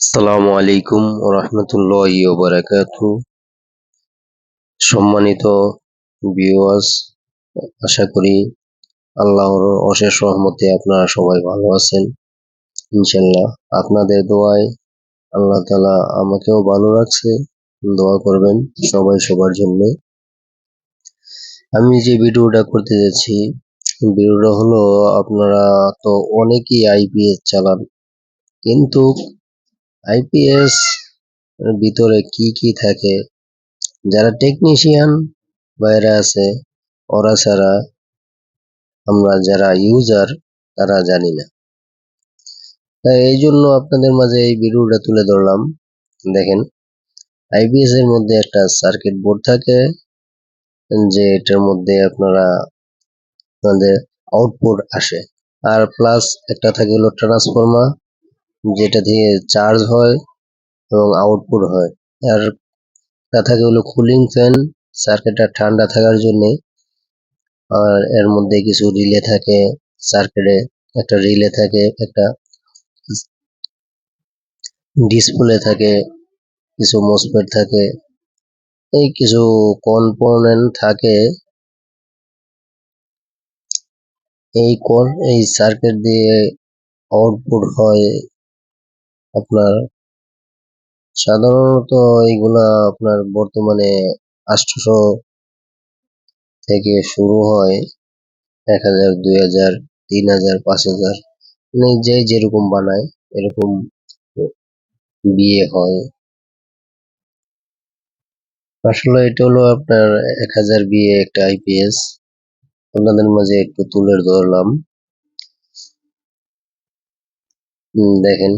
আসসালামু আলাইকুম রহমতুল্লাহি বারাকাতু সম্মানিত ভিউয়ার্স আশা করি আল্লাহর অশেষ রহমতে আপনারা সবাই ভালো আছেন। ইনশাল্লাহ আপনাদের দোয়ায় আল্লাহ তালা আমাকেও ভালো রাখছে। দোয়া করবেন সবাই সবার জন্য। আমি যে ভিডিওটা করতে যাচ্ছি, ভিডিওটা হলো আপনারা তো অনেকেই আইপিএস চালান, কিন্তু আইপিএস ভিতরে কি কি থাকে? যারা টেকনিশিয়ান বাইরে আছে, ওরা ছাড়া আমরা যারা ইউজার তারা জানি না। তাই এই জন্য আপনাদের মাঝে এই ভিডিওটা তুলে ধরলাম। দেখেন, আইপিএস এর মধ্যে একটা সার্কিট বোর্ড থাকে, যে এটার মধ্যে আপনারা আপনাদের আউটপুট আসে। আর প্লাস একটা থাকে হলো ট্রান্সফর্মার যেটা দিয়ে চার্জ হয় এবং আউটপুট হয়। আর থাকে হলো কুলিং ফ্যান সার্কিটটা ঠান্ডা থাকার জন্য। আর এর মধ্যে কিছু রিলে থাকে সার্কিটে একটা রিলে থাকে, একটা ডিসপ্লে থাকে, কিছু মসপেট থাকে। এই কিছু কম্পোনেন্ট থাকে। এই কোর এই সার্কিট দিয়ে আউটপুট হয় আপনার সাধারণত এইগুলা আপনার বর্তমানে আটশোশো থেকে শুরু হয়, এক হাজার, দুই হাজার, তিন হাজার, পাঁচ হাজার। মানে যে যেরকম বানায়, এরকম বিয়ে হয়। আসলে এটা হলো আপনার এক হাজার বিয়ে একটা আইপিএস আপনাদের মাঝে একটু তুলে ধরলাম। দেখেন।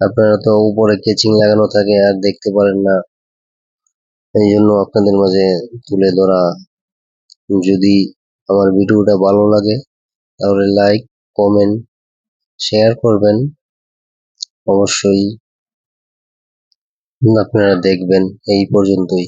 আপনারা তো উপরে কেচিং লাগানো থাকে আর দেখতে পারেন না। এই জন্য আপনাদের মাঝে তুলে ধরা। যদি আমার ভিডিওটা ভালো লাগে, তাহলে লাইক কমেন্ট শেয়ার করবেন। অবশ্যই আপনারা দেখবেন। এই পর্যন্তই।